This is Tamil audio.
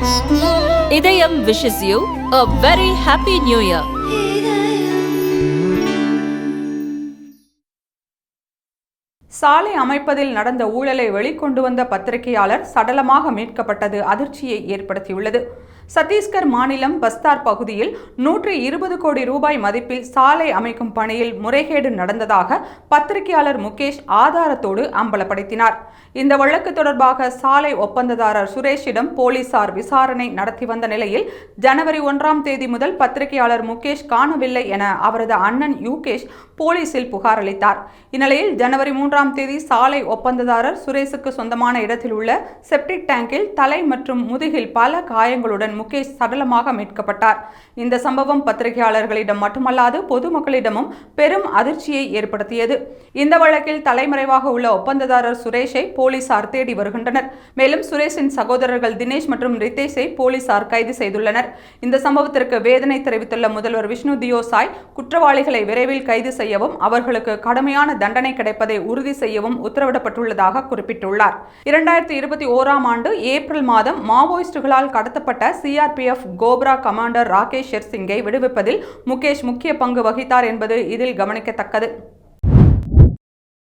Idhayam wishes you a very happy new year சாலை அமைப்பதில் நடந்த ஊழலை வெளிக்கொண்டு வந்த பத்திரிகையாளர் சடலமாக மீட்கப்பட்டது அதிர்ச்சியை ஏற்படுத்தியுள்ளது. சத்தீஸ்கர் மாநிலம் பஸ்தார் பகுதியில் நூற்றி இருபது கோடி ரூபாய் மதிப்பில் சாலை அமைக்கும் பணியில் முறைகேடு நடந்ததாக பத்திரிகையாளர் முகேஷ் ஆதாரத்தோடு அம்பலப்படுத்தினார். இந்த வழக்கு தொடர்பாக சாலை ஒப்பந்ததாரர் சுரேஷிடம் போலீசார் விசாரணை நடத்தி வந்த நிலையில் ஜனவரி ஒன்றாம் தேதி முதல் பத்திரிகையாளர் முகேஷ் காணவில்லை என அவரது அண்ணன் யூகேஷ் போலீசில் புகார் அளித்தார். இந்நிலையில் ஜனவரி மூன்றாம் தேதி சாலை ஒப்பந்ததாரர் சுரேஷுக்கு சொந்தமான இடத்தில் உள்ள செப்டிக் டேங்கில் தலை மற்றும் முதுகில் பல காயங்களுடன் முகேஷ் சடலமாக மீட்கப்பட்டார். இந்த சம்பவம் பத்திரிகையாளர்களிடம் மட்டுமல்லாது பொதுமக்களிடமும் பெரும் அதிர்ச்சியை ஏற்படுத்தியது. இந்த வழக்கில் தலைமறைவாக உள்ள ஒப்பந்ததாரர் சுரேஷை போலீசார் தேடி வருகின்றனர். மேலும் சுரேஷின் சகோதரர்கள் தினேஷ் மற்றும் ரித்தேஷை போலீசார் கைது செய்துள்ளனர். இந்த சம்பவத்திற்கு வேதனை தெரிவித்துள்ள முதல்வர் விஷ்ணு தியோசாய் குற்றவாளிகளை விரைவில் கைது செய்யவும் அவர்களுக்கு கடுமையான தண்டனை கிடைப்பதை உறுதி செய்யவும் உத்தரவிடப்பட்டுள்ளதாக குறிப்பிட்டுள்ளார். இரண்டாயிரத்தி இருபத்தி ஓராம் ஆண்டு ஏப்ரல் மாதம் மாவோயிஸ்டுகளால் கடத்தப்பட்ட C. CRPF Cobra commander Rakesh ஷெர்சிங்கை விடுவிப்பதில் முகேஷ் முக்கிய பங்கு வகித்தார் என்பது இதில் கவனிக்கத்தக்கது.